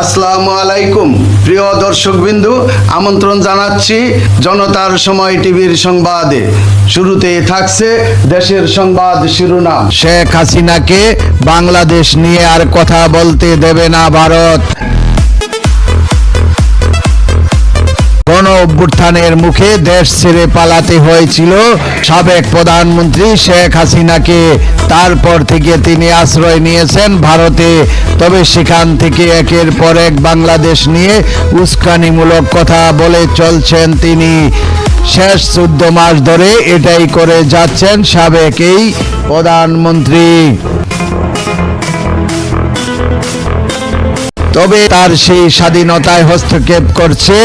আসসালামু আলাইকুম। প্রিয় দর্শকবিন্দু, আমন্ত্রণ জানাচ্ছি জনতার সময় টিভির সংবাদে। শুরুতে থাকছে দেশের সংবাদ শিরোনাম। শেখ হাসিনাকে বাংলাদেশ নিয়ে আর কথা বলতে দেবে না ভারত। গণ অভ্যুত্থানের মুখে দেশ ছেড়ে পালাতে হয়েছিল সাবেক প্রধানমন্ত্রী শেখ হাসিনাকে। তারপর থেকে তিনি আশ্রয় নিয়েছেন ভারতে। তবে সেখান থেকে একের পর এক বাংলাদেশ নিয়ে উস্কানিমূলক কথা বলে চলছেন তিনি। শেষ চোদ্দ মাস ধরে এটাই করে যাচ্ছেন সাবেক এই প্রধানমন্ত্রী। তবে তার সেই স্বাধীনতায় হস্তক্ষেপ করছে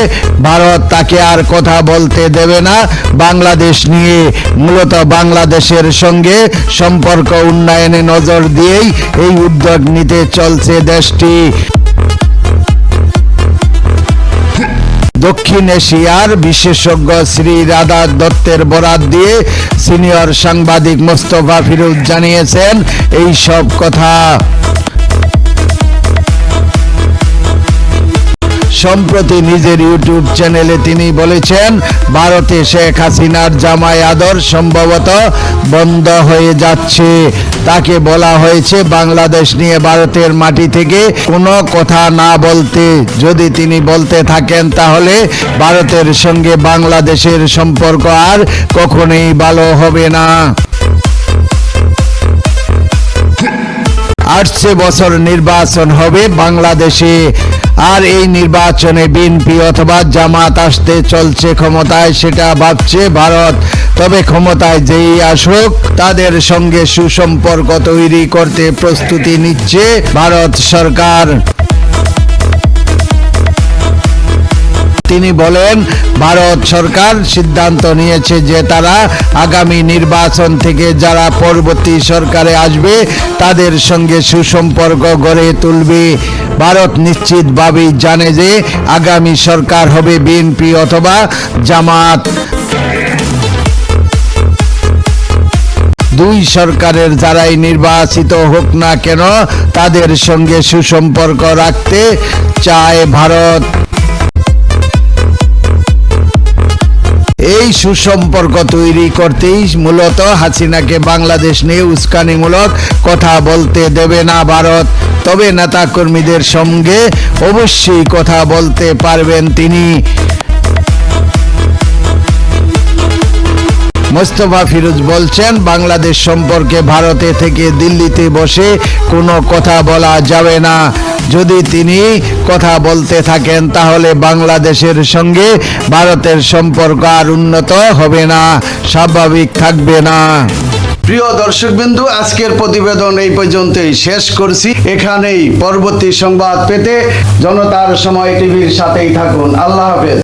ভারত, তাকে আর কথা বলতে দেবে না। বাংলাদেশ নিয়ে মূলত বাংলাদেশের সঙ্গে সম্পর্ক উন্নয়নে নজর দিয়েই এই উদ্যোগ নিতে চলছে দেশটি। দক্ষিণ এশিয়ার বিশেষজ্ঞ শ্রী রাধা দত্তের বরাত দিয়ে সিনিয়র সাংবাদিক মোস্তফা ফিরোজ জানিয়েছেন, এই সব কথা সম্প্রতি নিজের ইউটিউব চ্যানেলে তিনি বলেছেন, ভারতে শেখ হাসিনার জামাই আদর সম্ভবত বন্ধ হয়ে যাচ্ছে। তাকে বলা হয়েছে, বাংলাদেশ নিয়ে ভারতের মাটি থেকে কোনো কথা না বলতে। যদি তিনি বলতে থাকেন, তাহলে ভারতের সঙ্গে বাংলাদেশের সম্পর্ক আর কখনোই ভালো হবে না। আসছে বছর নির্বাচন হবে বাংলাদেশে। আর এই নির্বাচনে বিএনপি অথবা জামাত আসতে চলছে ক্ষমতায়, সেটা ভাবছে ভারত। তবে ক্ষমতায় যেই আসুক, তাদের সঙ্গে সুসম্পর্ক তৈরি করতে প্রস্তুতি নিচ্ছে ভারত সরকার। তিনি বলেন, ভারত সরকার সিদ্ধান্ত নিয়েছে যে তারা আগামী নির্বাচন থেকে যারা পরবর্তী সরকারে আসবে, তাদের সঙ্গে সুসম্পর্ক গড়ে তুলবে। ভারত নিশ্চিতভাবেই জানে যে আগামী সরকার হবে বিএনপি অথবা জামাত। দুই সরকারের যারাই নির্বাচিত হোক না কেন, তাদের সঙ্গে সুসম্পর্ক রাখতে চায় ভারত। এই সুসম্পর্ক তৈরি করতেই মূলত হাসিনাকে বাংলাদেশ নিয়ে উস্কানিমূলক কথা বলতে দেবে না ভারত। তবে নেতাকর্মীদের সঙ্গে অবশ্যই কথা বলতে পারবেন তিনি। মোস্তফা ফিরোজ বলছেন, বাংলাদেশ সম্পর্কে ভারতে থেকে দিল্লিতে বসে কোনো কথা বলা যাবে না। যদি তিনি কথা বলতে থাকেন, তাহলে বাংলাদেশের সঙ্গে ভারতের সম্পর্ক আর উন্নত হবে না, স্বাভাবিক থাকবে না। প্রিয় দর্শকবিন্দু, আজকের প্রতিবেদন এই পর্যন্তই শেষ করছি। এখানেই পরবর্তী সংবাদ পেতে জনতার সময় টিভির সাথেই থাকুন। আল্লাহ হাফেজ।